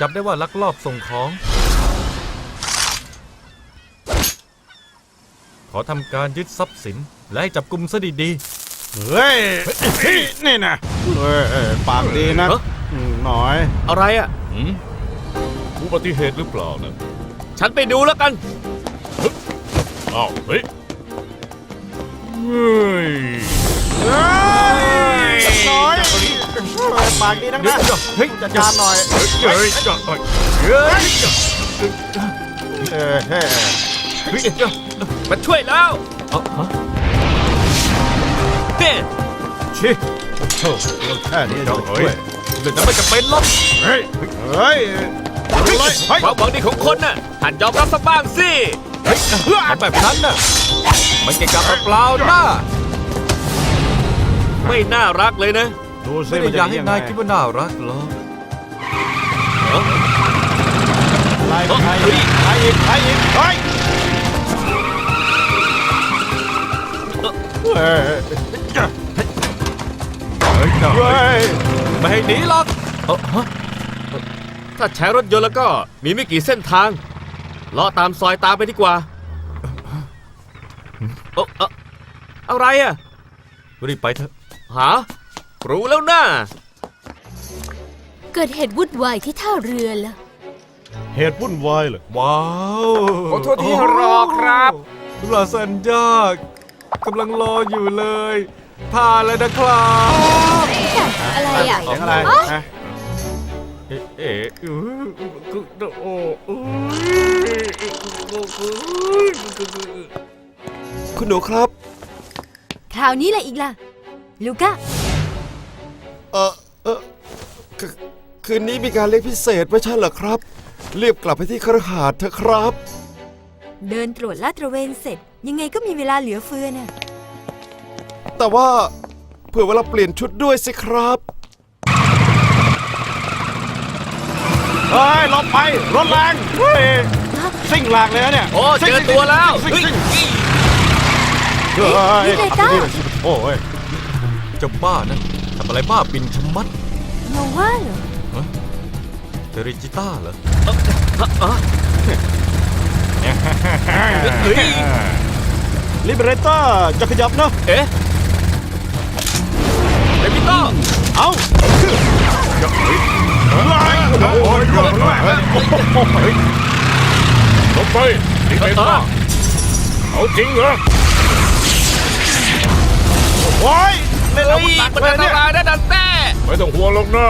จับได้ว่าลักลอบส่งของ ขอทำการยึดทรัพย์สิน และให้จับกลุ่มซะดีเฮ้ยนี่นะเฮ้ยเอ้ยปากดีนะเอ้อ อืมหน่อย อะไรอะ ๆหืมอุบัติเหตุหรือเปล่านะฉันไปดูแล้วกัน อ้าวเฮ้ยเฮ้ย เฮ้ยหน่อย เฮ้ยปากดีนักนะเฮ้ยจัดการหน่อยเฮ้ยเฮ้ยเฮ้ยเฮ้ยเออเฮ้ยเฮ้ยมาช่วยแล้วเอาฮะเต้ชิโธ่เรื่องแค่นี้จะเจ้าช่เฮ้วยยเรื่องนั้นไม่จำเป็นหรอกเฮ้ยเฮ้ยเอาเลยเฮ้ยความหวังดีของคนน่ะหัดยอมรับสักบ้างสิเฮ้ยทำแบบนั้นน่ะมันเก่งกับเปล่าๆนะไม่น่ารักเลยนะ ดูสิไม่ได้มันอจะยากดีให้ยังไงนายคิดว่าน่ารักหรอกไล่ใครอีกใครอีกใครอีกเฮ้ยเฮ้ยเฮ้ยเจ้าเฮ้ยไม่ให้หนีหรอกเอ้าฮะถ้าใช้รถยนต์แล้วก็มีไม่กี่เส้นทางเลาะตามซอยตามไปดีกว่าเอ้าเอ้าอะไรอะรีบไปเถอะหา รู้แล้วนะเกิดเหตุวุ่นวายที่ท่าเรือล่ะ เหตุวุ่นวายเหรอว้าวขอโทษที่รอครับลาซันยากกำลังรออยู่เลยทานแล้วนะครับอะไรอะเสียงอะไรฮะเอ๊ะเอ๊ะอื้อโอ้โอ้คุณหนูครับ คราวนี้แหละอีกล่ะ ลูก้า เออเออคคืนนี้มีการเลี้ยงพิเศษไม่ใช่เหรอครับรีบกลับไปที่คฤหาสน์เถอะครับ เดินตรวจลาดตระเวนเสร็จ ยังไงก็มีเวลาเหลือเฟือน่ะแต่ว่าเผื่อเวลาเปลี่ยนชุดด้วยสิครับเฮ้ยหลบไปรถแรงเฮ้ยซิ่งหลากเลยนะเนี่ยโอ้เจอตัวแล้วซิ่งเฮ้ยซิ่งซิ่งเฮ้ยนี่เลยก้าเอาไปนี่เลยสิโอ้ยเจะบ้านั่นทำ อะไรบ้าบินชะมัดโนว่าเหรอเทริจิต้าเหรอเฮ้ยลิเบเรต้าจะขยับนะ เอ๊ะเดมิโต้เอาโอ้ยโอ้ยลงไปนี่เป็นบ้าเอาจริงเหรอโอ้ย เล่นอาเฮ้วุธยหนักมันเลยอันตเนี่ยรายนะดันแต้ไม่ต้องห่วงหรอกนะ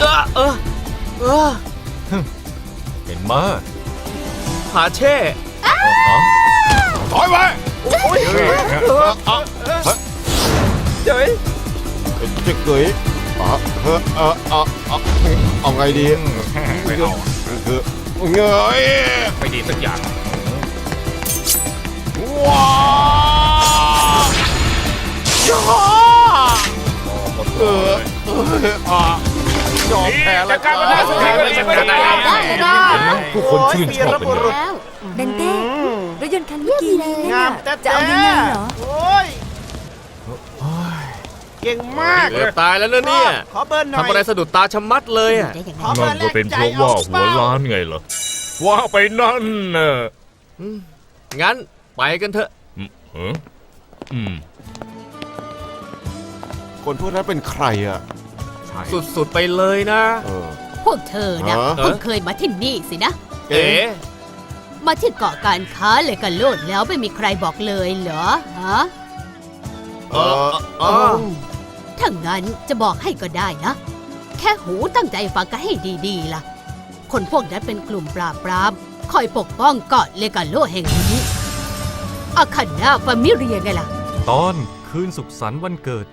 เออเออเออเห็นมาหาเช่อ๋อถอยไปเดี๋ยวจะเกยอะเออเออเออเออเอาไงดีไม่เอาคือเงยไม่ดีสักอย่างว้าย่า เออเอออะยอมแพ้แล้วครับได้ได้ผู้คนชื่นชอบเป็นแล้วเดนเต้รถยนต์คันเมื่อกี้นี้งาน่ะมแต่จะเอายังไงเหรอ โอ้ยเก่งมากเกือบตายแล้วนะเนี่ยขอเบิร์นหน่อยทำอะไรสะดุดตาชะมัดเลยอะได้ยังไงขอเบิร์นแลกใจเอาเปล่าไงเหรอว่าไปนั่นน่ะงั้นไปกันเถอะ อืมเอออืม คนพวกนั้นเป็นใครอะสุดๆไปเลยนะ เออ พวกเธอนะฮะ เพิ่งเคยมาที่นี่สินะ เอ๋มาที่เกาะการค้าเลยกันโลดแล้วไม่มีใครบอกเลยเหรอฮะเออเออถ้างั้นจะบอกให้ก็ได้นะ แค่หูตั้งใจฟังกันให้ดีๆล่ะ คนพวกนั้นเป็นกลุ่มปราบปราม คอยปกป้องเกาะเลกาโลแห่งนี้อาคันนาฟามิเรียไงล่ะ ตอนคืนสุขสันต์วันเกิด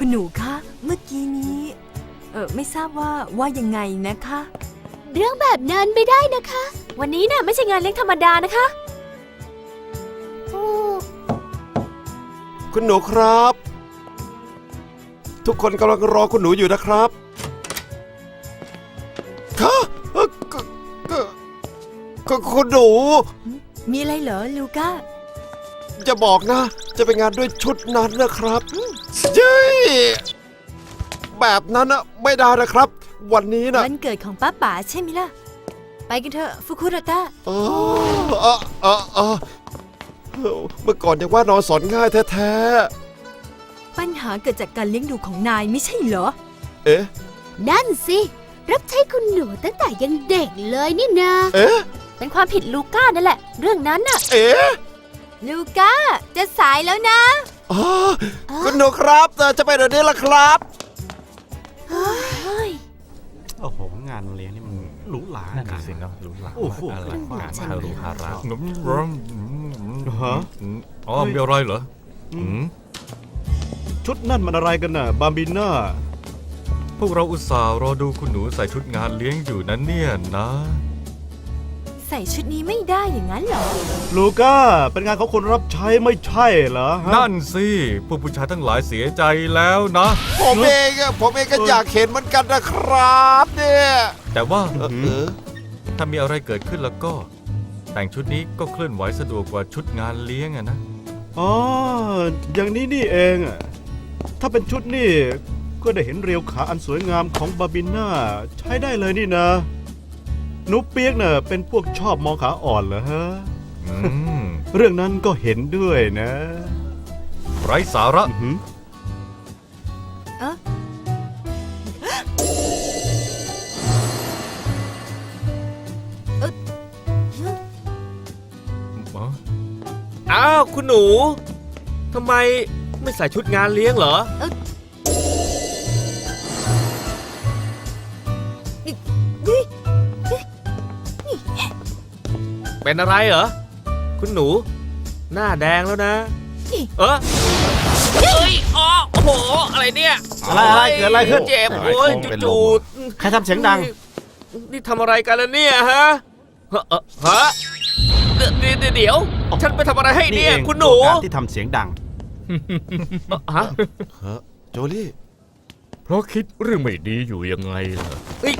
คุณหนูคะ เมื่อกี้นี้ เออไม่ทราบว่าว่ายังไงนะคะ เรื่องแบบนั้นไม่ได้นะคะ วันนี้น่ะไม่ใช่งานเลี้ยงธรรมดานะคะ คุณหนูครับ ทุกคนกำลังรอคุณหนูอยู่นะครับคะเอ่อก็ก็ก็คุณหนู มีอะไรเหรอลูก้า จะบอกนะ จะไปงานด้วยชุดนั้นนะครับเย้ยแบบนั้นนะไม่ได้นะครับ วันนี้นะวันเกิดของป้าป๋าใช่ไหมล่ะ ไปกันเถอะฟุคุโรตะเออเออเออเออเมื่อก่อนยังว่านอนสอนง่ายแท้ปัญหาเกิดจากการเลี้ยงดูของนายไม่ใช่เหรอๆเอ๊ะ นั่นสิ รับใช้คุณหนูตั้งแต่ยังเด็กเลยนี่นาเอ๊ะ เป็นความผิดลูก้านั่นแหละ เรื่องนั้นน่ะ เอ๊ะ ลูก้า จะสายแล้วนะ อ๋อคุณหนูครับเอ่อจะไปเดี๋ยวนี้ละครับ โอ้โห งานเลี้ยงนี่มันหรูหรานั่นขนาดสินะหรูหราโอ้โหอะไรบ้าฮารุฮาระอืมอืมฮะอืมอ๋อมีอะไรเหรออืมชุดนั่นมันอะไรกันน่ะ บาบิน่า พวกเราอุตส่าห์รอดูคุณหนูใส่ชุดงานเลี้ยงอยู่นั้นเนี่ยนะ ใส่ชุดนี้ไม่ได้อย่างนั้นเหรอ ลูก้า เป็นงานของคนรับใช้ไม่ใช่เหรอฮะ นั่นสิพวกผู้ชายทั้งหลายเสียใจแล้วนะ ผมเองอะผมเองก็อยากเห็นเหมือนกันนะครับเนี่ยแต่ว่าเออเออถ้ามีอะไรเกิดขึ้นแล้วก็ แต่งชุดนี้ก็เคลื่อนไหวสะดวกกว่าชุดงานเลี้ยงอะนะ อ๋อ อย่างนี้นี่เองอะถ้าเป็นชุดนี่ ก็ได้เห็นเรียวขาอันสวยงามของบาบิน่า ใช้ได้เลยนี่นะ หนูเปียกเน่ะเป็นพวกชอบมองขาอ่อนเหรอฮะ อืมเรื่องนั้นก็เห็นด้วยนะไร้สาระ อื้อหืออ้าว คุณหนู ทำไมไม่ใส่ชุดงานเลี้ยงเหรอ เป็นอะไรเหรอ คุณหนู หน้าแดงแล้วนะ เออเฮ้ยอ๋อโอ้โห อะไรเนี่ยอะไรอะไรเกิดอะไรขึ้น เจ็บโอ้ยจู่ๆใครทำเสียงดังนี่ทำอะไรกันล่ะเนี่ยฮะเอ่อเอ่อฮะเดี๋ยวเดี๋ยวเดี๋ยว ฉันไปทำอะไรให้เนี่ยเองคุณหนูตัวการที่ทำเสียงดังเอ่อฮะ ฮะโจลี่ เพราะคิดเรื่องไม่ดีอยู่ยังไงล่ะ เอ้ย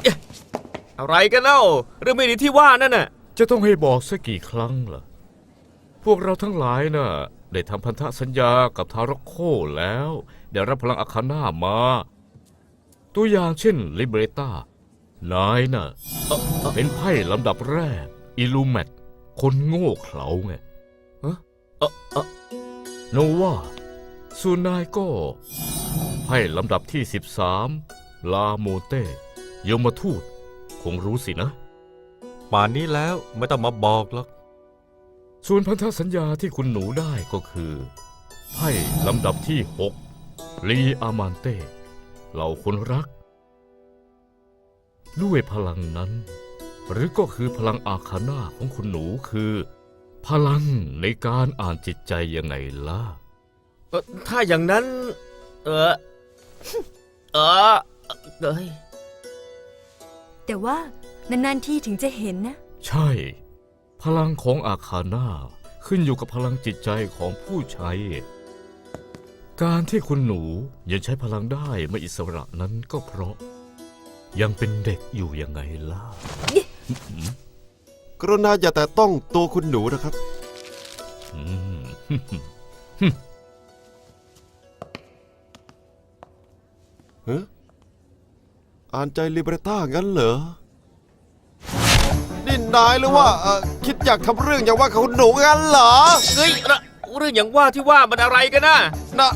อะไรกันเล่าเรื่องไม่ดีที่ว่านั่นน่ะ จะต้องให้บอกสักกี่ครั้งล่ะ พวกเราทั้งหลายน่ะ ได้ทำพันธสัญญากับทารกโคแล้วเดี๋ยวรับพลังอาคาน่ามา ตัวอย่างเช่นลิเบรตานายน่ะ เป็นไพ่ลำดับแรก อิลูแมตคนโง่เขลาไงเออเออโนว่าส่วนนายก็ไพ่ลำดับที่ 13 ลาโมเต้ยมทูต คงรู้สินะ ป่านนี้แล้วไม่ต้องมาบอกหรอก ส่วนพันธสัญญาที่คุณหนูได้ก็คือไพ่ลำดับที่หกลีอามานเต้เหล่าคนรัก ด้วยพลังนั้น หรือก็คือพลังอาคาน่าของคุณหนูคือ พลังในการอ่านจิตใจยังไงล่ะ เอ่อถ้าอย่างนั้น เออ เออเอ้ยแต่ว่า นานๆทีถึงจะเห็นนะ ใช่ พลังของอาคาน่าขึ้นอยู่กับพลังจิตใจของผู้ใช้ การที่คุณหนูยังใช้พลังได้ไม่อิสระนั้นก็เพราะ ยังเป็นเด็กอยู่ยังไงล่ะ กรุณาอย่าแต่ต้องตัวคุณหนูนะครับ อืม ฮะอ่านใจลิเบรต้างั้นเหรอ นี่นายหรือว่าเอ่อคิดอยากทำเรื่องอย่างว่ากับคุณหนูงั้นเหรอเฮ้ยระเรื่องอย่างว่าที่ว่ามันอะไรกันน่ะนะ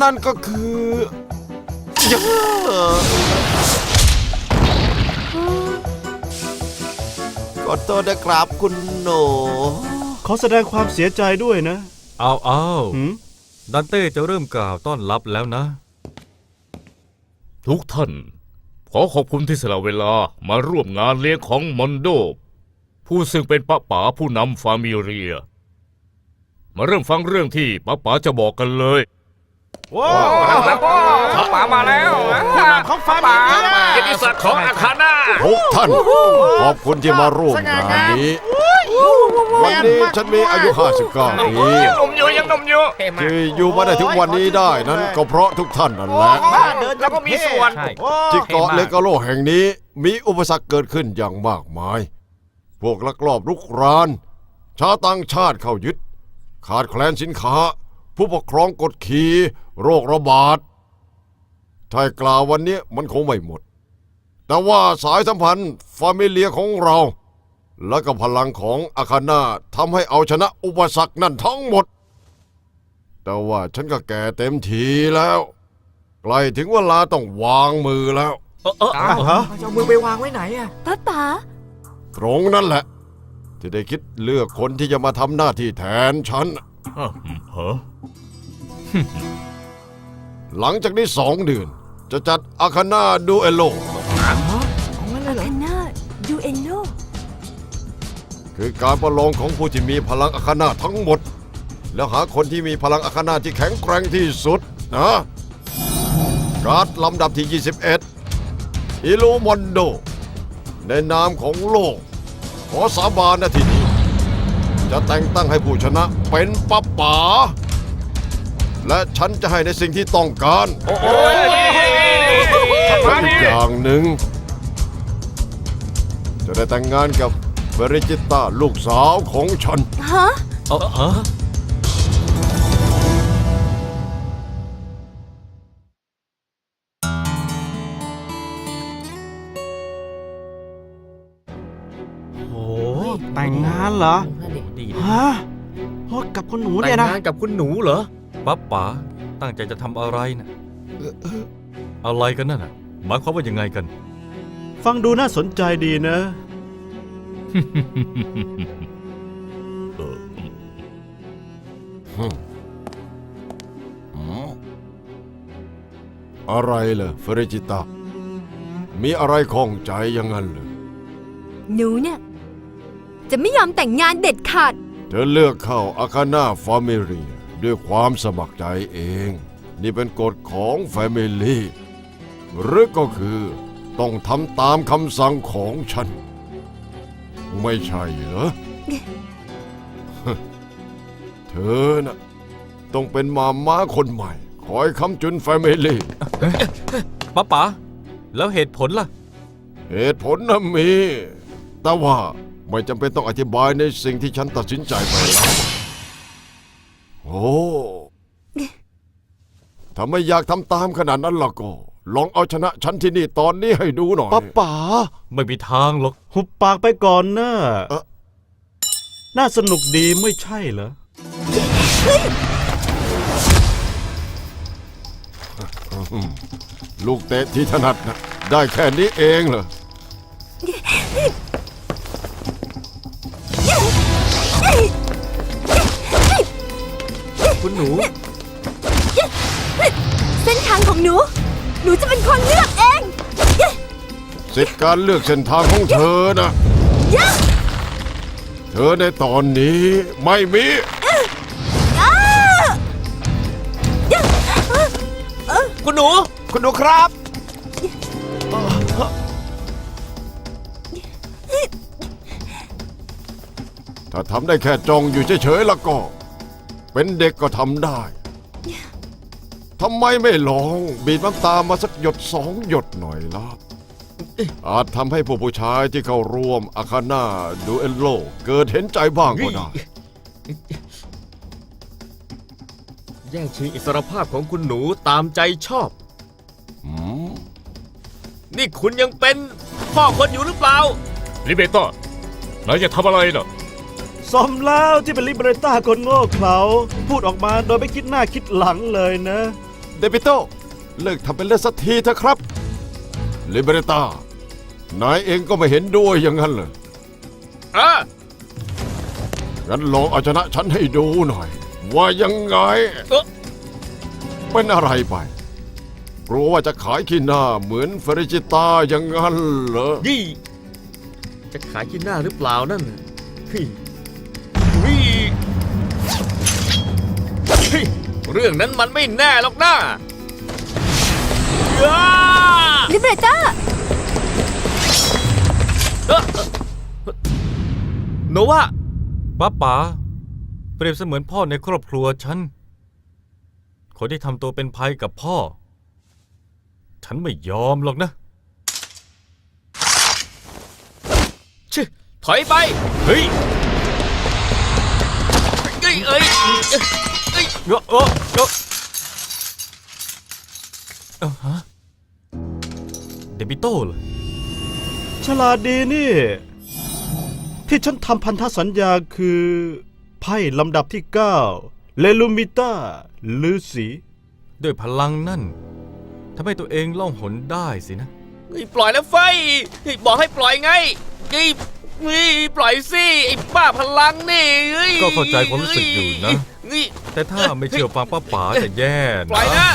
นั่นก็คือเยอะขอโทษนะครับคุณหนูขอแสดงความเสียใจด้วยนะเอาเอาหืมดันเต้จะเริ่มกล่าวต้อนรับแล้วนะ ทุกท่าน ขอขอบคุณที่สละเวลามาร่วมงานเลี้ยงของมอนโด ผู้ซึ่งเป็นป้าป๋าผู้นำฟามิเรีย มาเริ่มฟังเรื่องที่ป้าป๋าจะบอกกันเลย ว้าวป๋ามาแล้วผู้นำของฟาร์มป๋าเลียเกียรติศักดิ์ของอาคาน่าทุกท่าน ขอบคุณที่มาร่วมงานนี้วันนี้ฉันมีอายุ 59 ปียังหนุ่มอยู่ยังหนุ่มอยู่ที่อยู่มาได้ถึงวันนี้ได้นั้นก็เพราะทุกท่านนั่นแหละแล้วก็มีส่วนที่เกาะเลกาโลแห่งนี้มีอุปสรรคเกิดขึ้นอย่างมากมาย พวกลักลอบลุกราน ชาวต่างชาติเข้ายึด ขาดแคลนสินค้า ผู้ปกครองกดขี่โรคระบาดถ้าให้กล่าววันนี้มันคงไม่หมด แต่ว่าสายสัมพันธ์ฟามิเลียของเรา และก็พลังของอาคาน่าทำให้เอาชนะอุปสรรคนั่นทั้งหมด แต่ว่าฉันก็แก่เต็มทีแล้ว ใกล้ถึงเวลาต้องวางมือแล้วเออเออฮะจะเอามือไปวางไว้ไหนอะป้าป๋าตรงนั่นแหละ ที่ได้คิดเลือกคนที่จะมาทำหน้าที่แทนฉัน อ้าวเหรอหลังจากนี้สองเดือน จะจัดอาคาน่าดูเอโล อาคาน่าดูเอนโนคือการประลองของผู้ที่มีพลังอาคาน่าทั้งหมด แล้วหาคนที่มีพลังอาคาน่าที่แข็งแกร่งที่สุดนะการ์ดลำดับที่ 21 อิลูมอนโด ในนามของโลก ขอสาบานนะทีนี้ จะแต่งตั้งให้ผู้ชนะเป็นป้าป๋าและฉันจะให้ในสิ่งที่ต้องการโอ้ยและอีกอย่างหนึ่ง จะได้แต่งงานกับเบริจิต้าลูกสาวของฉัน ฮะ เออเออโอ้แต่งงานเหรอ ดีฮะโอ้กับคนหนูแต่เนี่งยนะ งานกับคุณหนูเหรอ ป๊าป๋าตั้งใจจะทำอะไรนะอะไรกันนั่นน่ะหมายความว่ายังไงกัน ฟังดูน่าสนใจดีนะอะไรเหรอเฟริจิต้ามีอะไรข้องใจอยังงั้นเหรอหนูเนี่ย จะไม่ยอมแต่งงานเด็ดขาด เธอเลือกเข้าอาคาน่าฟามิเลียด้วยความสมัครใจเอง นี่เป็นกฎของแฟมิลี่หรือก็คือต้องทำตามคำสั่งของฉัน ไม่ใช่เหรอ เธอน่ะ ต้องเป็นมาม้าคนใหม่ คอยคำจุนแฟมิลี่ป๊าป๋าแล้วเหตุผลล่ะ เหตุผลน่ะมี แต่ว่า ไม่จำเป็นต้องอธิบายในสิ่งที่ฉันตัดสินใจไปแล้ว โอ้ถ้าไม่อยากทำตามขนาดนั้นล่ะก็ ลองเอาชนะฉันที่นี่ตอนนี้ให้ดูหน่อย ป้าป๋าไม่มีทางหรอก หุบปากไปก่อนนะเอ๊ะน่าสนุกดีไม่ใช่เหรอ ลูกเตะที่ถนัดนะได้แค่นี้เองเหรอ คุณหนู เส้นทางของหนู หนูจะเป็นคนเลือกเองสิทธิ์การเลือกเส้นทางของเธอนะเธอในตอนนี้ไม่มีคุณหนู คุณดูครับ ถ้าทำได้แค่จองอยู่เฉยๆแล้วก็ เป็นเด็กก็ทำได้ทำไมไม่ลอง บีบน้ำตามาสักหยดสองหยดหน่อยล่ะอาจทำให้ผู้ผู้ชายที่เข้าร่วมอาคาน่าดูเอลโล เกิดเห็นใจบ้างก็ได้แย่งชิงอิสรภาพของคุณหนูตามใจชอบอืมนี่คุณยังเป็นพ่อคนอยู่หรือเปล่า ลิเบต้านายจะทำอะไรน่ะ สมแล้วที่เป็นลิเบรต้าคนโง่เขลาพูดออกมาโดยไม่คิดหน้าคิดหลังเลยนะ เดปิโต เลิกทำเป็นเล่นสักทีเถอะครับลิเบเรตานายเองก็ไม่เห็นด้วยอย่างนั้นเลยเอองั้นลองเอาชนะฉันให้ดูหน่อย ว่ายังไง เอ๊ะ เป็นอะไรไป กลัวว่าจะขายขี้หน้าเหมือนเฟริจิตาอย่างนั้นเหรอ ยี่ จะขายกินหน้าหรือเปล่านั่นน่ะเฮ้ย เรื่องนั้นมันไม่แน่หรอกนะเบรต้าเออเอ่อโนวาป้าป๋าเปรียบเสมือนพ่อในครอบครัวฉัน คนที่ทำตัวเป็นภัยกับพ่อ ฉันไม่ยอมหรอกนะชิถอยไป เฮ้ยเอ้ยเอ้ย เอ้ยเงอะเงอะเงอะเอ้าฮะเดบิโต้เหรอฉลาดดีนี่ ที่ฉันทำพันธสัญญาคือไพ่ลำดับที่ 9 เลลูมิต้าลือสีด้วยพลังนั่นทำให้ตัวเองล่องหนได้สินะ เฮ้ยปล่อยแล้วไฟเฮ้ยบอกให้ปล่อยไงเฮ้ย เฮ้ยปล่อยสิไอ้บ้าพลังนี่เฮ้ยก็เข้าใจความรู้สึกอยู่นะเฮ้ยแต่ถ้าไม่เชื่อฟังป้าป๋าจะแย่ปล่อยนะ นะ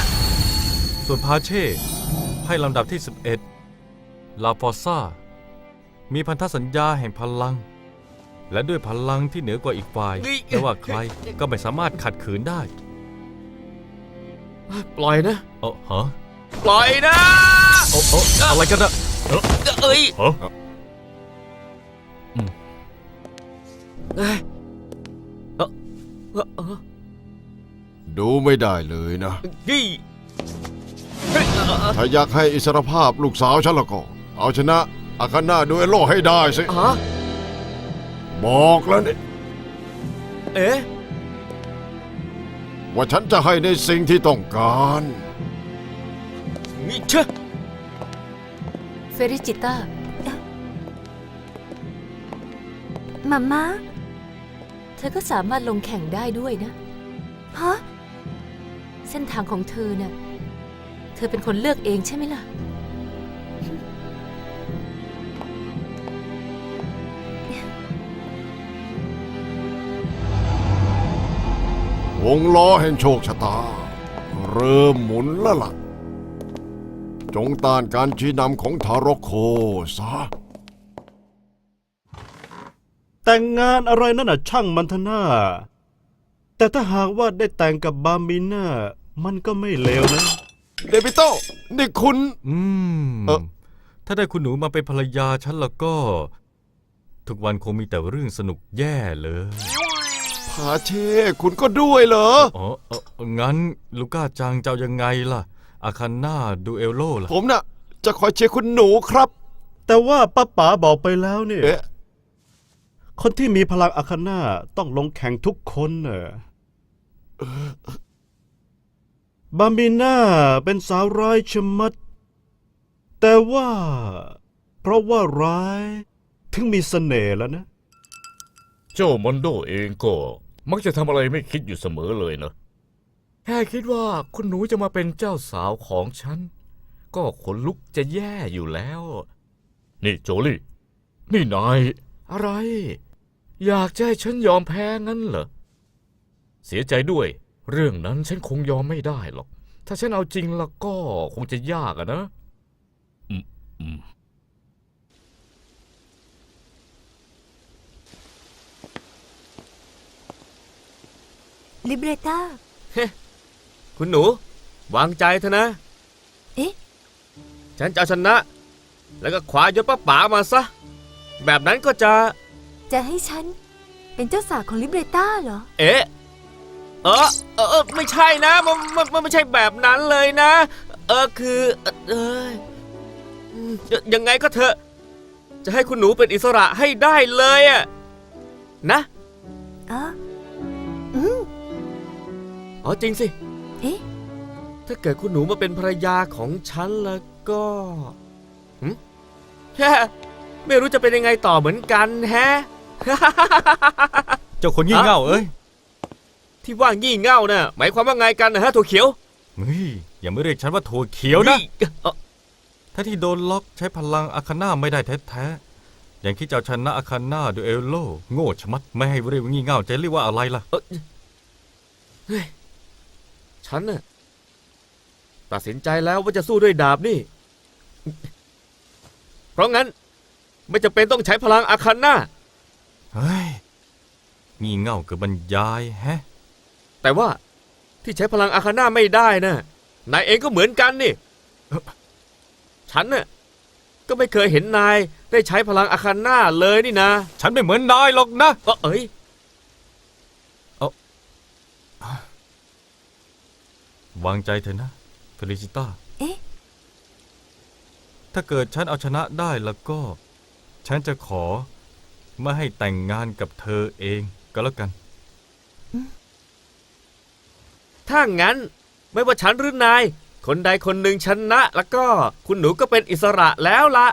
ส่วนพาเช่ไพ่ลำดับที่ 11 ลาฟอซ่า มีพันธสัญญาแห่งพลัง และด้วยพลังที่เหนือกว่าอีกฝ่ายเฮ้ยไม่ว่าใครก็ไม่สามารถขัดขืนได้ ปล่อยนะ เออฮะปล่อยนะ โอ้โอ้อะไรกันนะเอ้ย ฮะ เอ้ยเอ้อเอ้อเอ้อดูไม่ได้เลยนะเฮ้ยเฮ้ยเอ้อเอ้อถ้าอยากให้อิสรภาพลูกสาวฉันและก็ เอาชนะอาคาน่าดูเอโลให้ได้สิฮะบอกแล้วนี่เอ๊ะ ว่าฉันจะให้ในสิ่งที่ต้องการนี่เชื่อเฟริจิต้า มาม่า เธอก็สามารถลงแข่งได้ด้วยนะ ฮะ เส้นทางของเธอน่ะ เธอเป็นคนเลือกเองใช่ไหมล่ะ วงล้อแห่งโชคชะตา เริ่มหมุนแล้วล่ะ จงต้านการชี้นำของทารกโคซะ แต่งงานอะไรนั่นน่ะช่างมันทนาแต่ถ้าหากว่าได้แต่งกับบามิน่ามันก็ไม่เลวนะ เดบิโตนี่คุณ อืม เอ่อ ถ้าได้คุณหนูมาเป็นภรรยาฉันแล้วก็ ทุกวันคงมีแต่เรื่องสนุกแย่เลย พาเช่ คุณก็ด้วยเหรอ อ๋อเอองั้นลูก้าจังจะเอายังไงล่ะ อาคันน่าดูเอลโลล่ะ ผมน่ะ จะคอยเชียร์คุณหนูครับ แต่ว่าป้าป๋าบอกไปแล้วเนี่ย เอ๊ะ คนที่มีพลังอาคาน่าต้องลงแข่งทุกคนเนอะบามิน่าเป็นสาวร้ายชะมัด แต่ว่า เพราะว่าร้าย ถึงมีเสน่ห์แล้วนะ เจ้ามอนโดเองก็ มักจะทำอะไรไม่คิดอยู่เสมอเลยนะ แค่คิดว่าคุณหนูจะมาเป็นเจ้าสาวของฉัน ก็ขนลุกจะแย่อยู่แล้ว นี่โจลี่ นี่นาย อะไร อยากจะให้ฉันยอมแพ้งั้นเหรอ เสียใจด้วย เรื่องนั้นฉันคงยอมไม่ได้หรอก ถ้าฉันเอาจริงแล้วก็คงจะยากอะนะ อืมอืมลิเบรต้าคุณหนู วางใจเถอะนะ เอ๊ะ ฉันจะเอาชนะ แล้วก็ขวายศป้าป๋ามาซะ แบบนั้นก็จะ จะให้ฉัน เป็นเจ้าสาวของลิเบรต้าเหรอ เอ๊ะ เออเออเออไม่ใช่นะ มันมันมันไม่ใช่แบบนั้นเลยนะ เออคือเออเอยอืมยยังไงก็เถอะ จะให้คุณหนูเป็นอิสระให้ได้เลยอะนะอ๋ออืมอ๋อจริงสิ เอ๊ะ ถ้าเกิดคุณหนูมาเป็นภรรยาของฉันแล้วก็หึ แค่ ไม่รู้จะเป็นยังไงต่อเหมือนกันแฮะ เจ้าคนงี่เง่าเอ้ยที่ว่างี่เง่าน่ะหมายความว่าไงกันนะฮะถั่วเขียวเฮ้ยอย่าไม่เรียกฉันว่าถั่วเขียวนะฮ้เอ่อถ้าที่โดนล็อกใช้พลังอาคาน่าไม่ได้แท้ๆอย่างที่เจ้าชนะอาคาน่าดูเอลโลโง่ชะมัดไม่ให้เรียกว่างี่เง่าจะเรียกว่าอะไรล่ะ เอ่อเฮ้ยฉันน่ะตัดสินใจแล้วว่าจะสู้ด้วยดาบนี่ เพราะงั้น ไม่จำเป็นต้องใช้พลังอาคันน่าเฮ้ยงี่เง่าเกิดบรรยายแฮะ แต่ว่าที่ใช้พลังอาคาน่าไม่ได้นะ นายเองก็เหมือนกันนี่ใช้ฉันน่ะก็ไม่เคยเห็นนายได้ใช้พลังอาคาน่าเลยนี่นะฉันไม่เหมือนนายหรอกนะ เอ้อเอ้ยวางใจเถอะนะเฟลิซิต้า เอ๊ะ ถ้าเกิดฉันเอาชนะได้แล้วก็ ฉันจะขอไม่ให้แต่งงานกับเธอเองก็แล้วกัน ถ้างั้นไม่ว่าฉันหรือนาย คนใดคนหนึ่งชนะ แล้วก็คุณหนูก็เป็นอิสระแล้วละ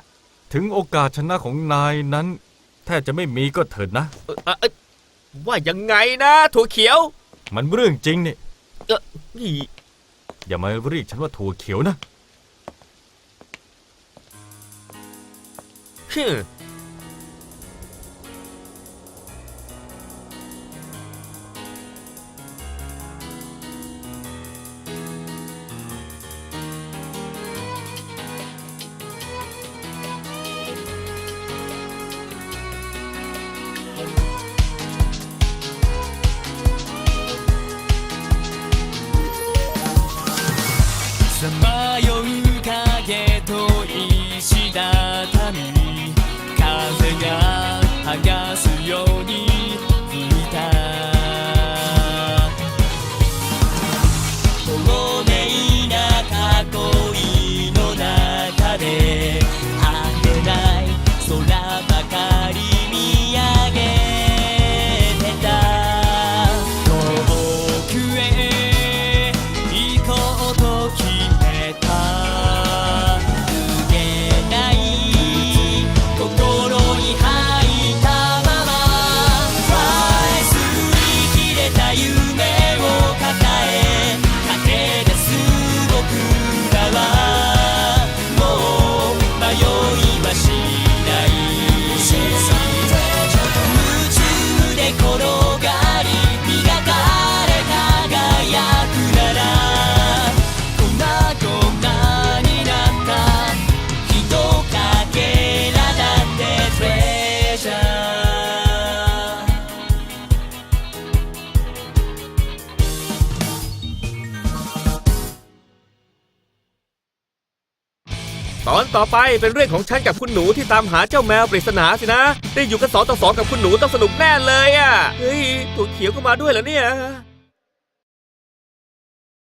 ถึงโอกาสชนะของนายนั้น แทบจะไม่มีก็เถิดนะ เอ่อเอ่อเอ่อว่ายังไงนะถั่วเขียวมันเรื่องจริงนี่เออนี่อย่ามาเรียกฉันว่าถั่วเขียวนะ ฮึ่ม solar. อนต่อไปเป็นเรื่องของฉันกับคุณหนูที่ตามหาเจ้าแมวปริศนาสินะ ได้อยู่กันสองต่อสองกับคุณหนูต้องสนุกแน่เลยอะ เฮ้ยตัวเขียวก็มาด้วยเหรอเนี่ย